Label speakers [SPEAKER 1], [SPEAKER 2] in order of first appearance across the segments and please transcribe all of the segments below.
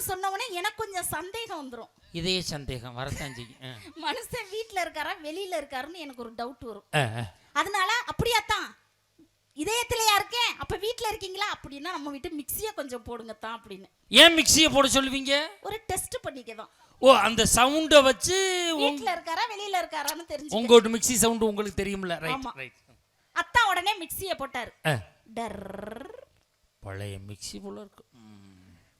[SPEAKER 1] இருக்குன்னு சொன்னவொடனே எனக்கு கொஞ்சம் சந்தேகம் வந்துரும்.
[SPEAKER 2] இதே சந்தேகம் வரத்தான் செய்யும்.
[SPEAKER 1] மனுஷன் வீட்ல இருக்காரா வெளியில இருக்காருன்னு எனக்கு ஒரு டவுட் வரும். அதனால அப்படியாத்தான். இதயத்திலயா இருக்கேன் அப்ப வீட்ல இருக்கீங்களா? அப்படின்னா நம்ம வீட்டு மிக்ஸியை கொஞ்சம் போடுங்க தான் அப்படின்னு.
[SPEAKER 2] ஏன் மிக்சியை போட சொல்லுவீங்க?
[SPEAKER 1] ஒரு டெஸ்ட் பண்ணிக்கதான்.
[SPEAKER 2] ஓ அந்த சவுண்டை வச்சு
[SPEAKER 1] வீட்ல இருக்காரா வெளியில இருக்காரான்னு தெரிஞ்சு
[SPEAKER 2] உங்க மிக்ஸி சவுண்ட் உங்களுக்கு தெரியும்ல. ரைட்
[SPEAKER 1] அத்தா உடனே மிக்ஸியை போட்டாரு. டர்
[SPEAKER 2] பழைய மிக்ஸி போல இருக்கு.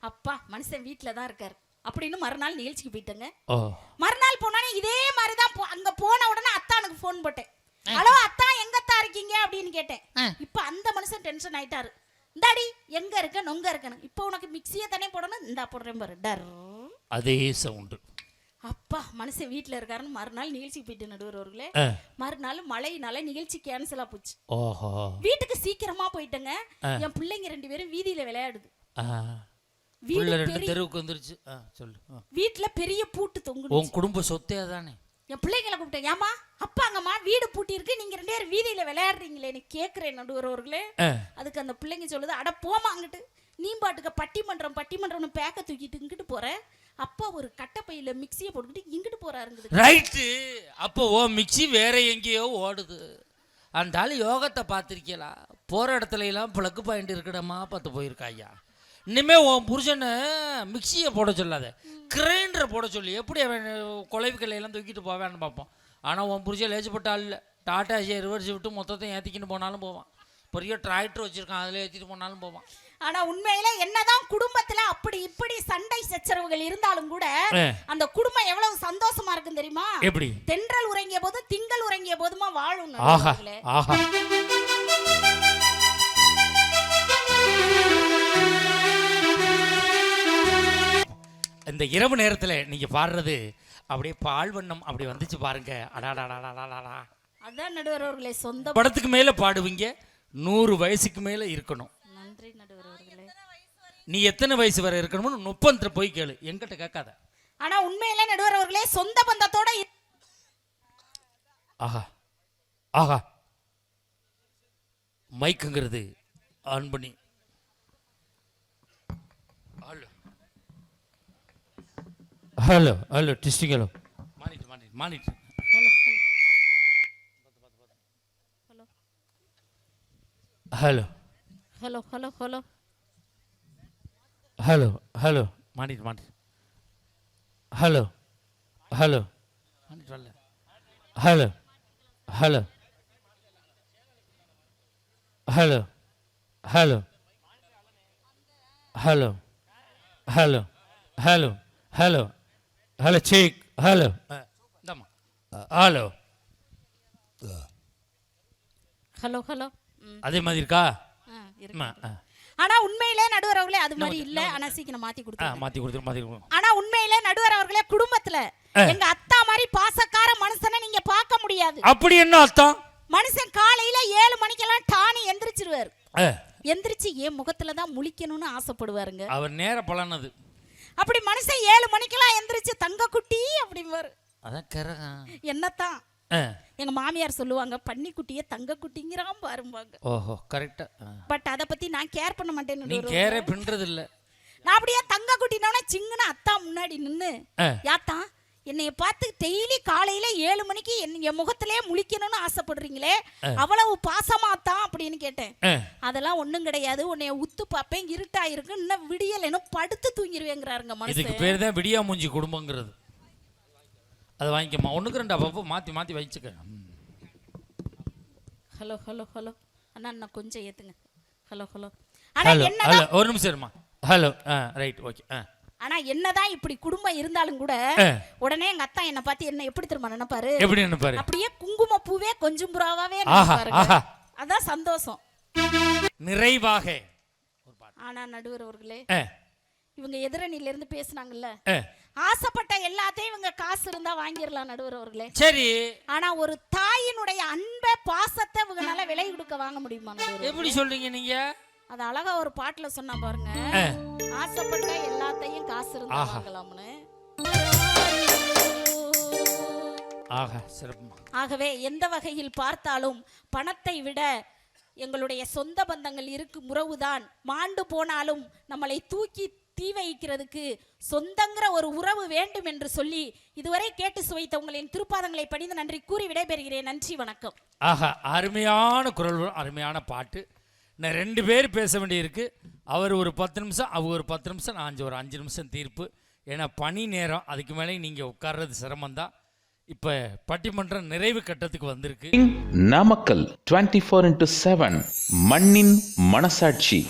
[SPEAKER 1] அப்பா மனுஷன் வீட்ல தான் இருக்காரு. அப்படின்னு மறுநாள் நிகழ்ச்சிக்கு போயிட்டேங்க. மறுநாள் போனானே இதே மாதிரி தான் அங்க போன உடனே அத்தானுக்கு ஃபோன் போட்டேன். ஹலோ அத்தா எங்கத்தா இருக்கீங்க? அப்படின்னு கேட்டேன். இப்ப அந்த மனுஷன் டென்ஷன் ஆயிட்டாரு. இந்தாடி எங்க இருக்க? நொங்க இருக்கணும் இப்போ உனக்கு மிக்ஸியை தானே போடணும்? இந்தா போடுறேன் பாரு. டர்.
[SPEAKER 2] அதே சவுண்டு
[SPEAKER 1] அப்பா மனுஷன் வீட்ல இருக்காருன்னு மறுநாள் நிகழ்ச்சிக்கு போயிட்டு நடுவர் அவர்களே.
[SPEAKER 2] ஆ.
[SPEAKER 1] மறுநாள் மழையினால நிகழ்ச்சி கேன்சலா போச்சு.
[SPEAKER 2] ஓஹோ.
[SPEAKER 1] வீட்டுக்கு சீக்கிரமா போயிட்டேங்க. என் பிள்ளைங்க ரெண்டு பேரும் வீதியில விளையாடுது.
[SPEAKER 2] ஆ.
[SPEAKER 1] வீடு
[SPEAKER 2] ரெண்டு
[SPEAKER 1] பெரிய
[SPEAKER 2] தெருவுக்கு வந்துருச்சு. ஆ, சொல்லு. ஆ.
[SPEAKER 1] வீட்டுல பெரிய பூட்டு தொங்குது
[SPEAKER 2] உன் குடும்ப சொத்தே அதானே?
[SPEAKER 1] என் பிள்ளைங்களை கூப்பிட்டேன். ஏமா அப்பாங்கம்மா வீடு பூட்டி இருக்கு. நீங்க ரெண்டு பேரும் வீதியில விளையாடுறீங்களேன்னு கேக்குறேன் நடுவர் அவர்களே
[SPEAKER 2] ஆ.
[SPEAKER 1] அதுக்கு அந்த பிள்ளைங்க சொல்லுது அட போமா அங்கிட்டு. நீ பாட்டுக்கு பட்டிமன்றம் பட்டிமன்றம்னு பேக்க தூக்கிட்டு இங்கிட்டு போற. அப்பா ஒரு கட்டப்பையில மிக்ஸியை போட்டுக்கிட்டு இங்கிட்டு போறாருங்குது.
[SPEAKER 2] ரைட்டு. அப்போ ஓ மிக்ஸி வேற எங்கேயோ ஓடுது. அந்த ஆள் யோகத்தை பார்த்துருக்கீங்களா போகிற இடத்துல எல்லாம் பிளக்கு பாயிண்ட் இருக்கடமா பார்த்து போயிருக்கா ஐயா இனிமே உன் புருஷனை மிக்சியை போட சொல்லாத. கிரைண்டரை போட சொல்லி. எப்படி அவன் குலைவுக்களை எல்லாம் தூக்கிட்டு போவான்னு பார்ப்போம் ஆனால் உன் புருஷன் லேச்சுப்பட்ட ஆள் இல்லை. டாட்டா ரிவர்ஸ் விட்டு மொத்தத்தையும் ஏற்றிக்கிட்டு போனாலும் போவான். பெரிய டிராக்டர் வச்சுருக்கான். அதில் ஏற்றிட்டு போனாலும் போவான்.
[SPEAKER 1] ஆனா உண்மையில என்னதான் குடும்பத்துல அப்படி இப்படி சண்டை சச்சரவுகள் இருந்தாலும் கூட. அந்த குடும்பம் எவ்வளவு சந்தோஷமா இருக்கும் தெரியுமா?
[SPEAKER 2] எப்படி?
[SPEAKER 1] தென்றல் உறங்கிய போதும் திங்கள் உறங்கிய போதுமா வாழும்
[SPEAKER 2] ஆஹா. இந்த இரவு நேரத்தில் நீங்க பாடுறது அப்படியே பால் வண்ணம் அப்படி வந்துச்சு பாருங்க. அடாடாடாடாடாடா
[SPEAKER 1] அதான் நடுவர் அவர்களே சொந்த
[SPEAKER 2] படத்துக்கு மேல பாடுவீங்க. நூறு வயசுக்கு மேல இருக்கணும்.
[SPEAKER 1] நன்றி நடுவர் அவர்களே
[SPEAKER 2] நீ எத்தனை வயசு வரை இருக்கணும்னு முப்பந்திர போய் கேளு. எங்கிட்ட கேட்காத.
[SPEAKER 1] ஆனா உண்மையில நடுவர் அவர்களே சொந்த பந்தத்தோட
[SPEAKER 2] ஆஹா. ஆஹா. மைக்குங்கிறது ஆன் பண்ணி hello hello testing hello
[SPEAKER 1] hello
[SPEAKER 2] hello
[SPEAKER 1] hello hello hello
[SPEAKER 2] hello hello monitor monitor hello hello monitor வரல hello hello hello hello hello hello check hello hello
[SPEAKER 1] hello hello
[SPEAKER 2] அதே மாதிரி இருக்கா?
[SPEAKER 1] ஆனா உண்மையிலே நடுவர் அவர்களே அது மாதிரி இல்ல. ஆனா சீக்கிரம் மாத்தி
[SPEAKER 2] மாற்றி கொடுத்துரு மாற்றி கொடுத்துரு
[SPEAKER 1] ஆனா உண்மையிலே நடுவர் அவர்களே குடும்பத்துல எங்க அத்தா மாதிரி பாசக்கார மனுஷனை நீங்க பார்க்க முடியாது.
[SPEAKER 2] அப்படி என்ன அர்த்தம்?
[SPEAKER 1] மனுஷன் காலையில ஏழு மணிக்கெல்லாம் டானி எந்திரிச்சிருவாரு. எந்திரிச்சு என் முகத்துல தான் முழிக்கணும்னு ஆசைப்படுவாருங்க.
[SPEAKER 2] அவர் நேர பலனது
[SPEAKER 1] அப்படி மனுஷன் ஏழு மணிக்கெல்லாம் எந்திரிச்சு தங்க குட்டி அப்படிம்பாரு.
[SPEAKER 2] அதான் கரகம்.
[SPEAKER 1] என்னத்தான்? எங்க மாமியார் சொல்லுவாங்க பன்னிக்குட்டிய தங்க குட்டிங்கிறான் பாரும்பாங்க.
[SPEAKER 2] ஓஹோ கரெக்டாக
[SPEAKER 1] பட் அதை பத்தி நான் கேர் பண்ண மாட்டேன்னு
[SPEAKER 2] நீ கேரே பின்றது இல்ல
[SPEAKER 1] நான் அப்படியே தங்க குட்டினவன சிங்குன அத்தா முன்னாடி நின்னு
[SPEAKER 2] ஆ.
[SPEAKER 1] என்னைய பார்த்து டெய்லி காலையில ஏழு மணிக்கு என் முகத்திலே முழிக்கணும்னு ஆசைப்படுறீங்களே? அவ்வளவு பாசமாத்தான் அப்படின்னு கேட்டேன். அதெல்லாம் ஒண்ணும் கிடையாது. உன்னைய உத்து பார்ப்பேன் இருட்டா இருக்கு. இன்னும் விடியல் படுத்து தூங்கிருவேங்கிறாருங்க
[SPEAKER 2] இதுக்கு
[SPEAKER 1] மனுஷன்
[SPEAKER 2] பேர் தான் விடியா மூஞ்சி குடும்பங்கிறது. அதை வாங்கிக்கம்மா. ஒண்ணுக்கு ரெண்டு அப்பப்போ மாற்றி மாற்றி வச்சுக்க.
[SPEAKER 1] Hello hello hello. அண்ணா அண்ணா கொஞ்சம் ஏத்துங்க. Hello hello.
[SPEAKER 2] ஹலோ ஒரு நிமிஷம் ஹலோ ஆ ரைட் ஓகே ஆ.
[SPEAKER 1] என்னதான் இப்படி குடும்பம் இருந்தாலும் கூட. உடனே எங்க அத்தா என்ன பார்த்து என்ன எப்படி தெரியுமா நினைப்பாரு?
[SPEAKER 2] எப்படி நினைப்பாரு?
[SPEAKER 1] அப்படியே குங்கும பூவே கொஞ்சம் புறாவே
[SPEAKER 2] ஆஹா,
[SPEAKER 1] நினைப்பாருங்க.
[SPEAKER 2] ஆஹா.
[SPEAKER 1] அதான் சந்தோஷம்.
[SPEAKER 2] நிறைவாக.
[SPEAKER 1] ஆனா நடுவர் அவர்களே இவங்க எதிரணியில இருந்து பேசுனாங்கல்ல. ஆசைப்பட்ட எல்லாத்தையும் இவங்க காசு இருந்தா வாங்கிடலாம் நடுவர் அவர்களே.
[SPEAKER 2] சரி.
[SPEAKER 1] ஆனா ஒரு தாயினுடைய அன்பை பாசத்தை இவங்கனால விலை கொடுக்க வாங்க முடியுமா
[SPEAKER 2] எப்படி சொல்றீங்க நீங்க?
[SPEAKER 1] அது அழகா ஒரு பாட்டுல சொன்னா பாருங்க. ஆசைப்பட்ட எல்லாத்தையும் காசு இருந்தா. வாங்கலாம்னு. ஆகவே எந்த வகையில் பார்த்தாலும் பணத்தை விட எங்களுடைய சொந்த பந்தங்கள் இருக்கும் உறவுதான். மாண்டு போனாலும் நம்மளை தூக்கி தீ வைக்கிறதுக்கு சொந்தங்கிற ஒரு உறவு வேண்டும் என்று சொல்லி இதுவரை கேட்டு சுவைத்த உங்களின் திருப்பாதங்களை பணிந்து நன்றி கூறி விடைபெறுகிறேன். நன்றி வணக்கம்.
[SPEAKER 2] ஆஹா அருமையான குரல் அருமையான பாட்டு. நான் ரெண்டு பேர் பேச வேண்டியிருக்கு. அவர் ஒரு பத்து நிமிஷம் அவர் ஒரு பத்து நிமிஷம் நான் அஞ்சு ஒரு அஞ்சு நிமிஷம் தீர்ப்பு. ஏன்னா பணி நேரம் அதுக்கு மேலே நீங்கள் உட்கார்றது சிரமம்தான். இப்போ பட்டிமன்றம் நிறைவு கட்டத்துக்கு வந்திருக்கு.
[SPEAKER 3] Namakkal twenty four into seven மண்ணின் மனசாட்சி.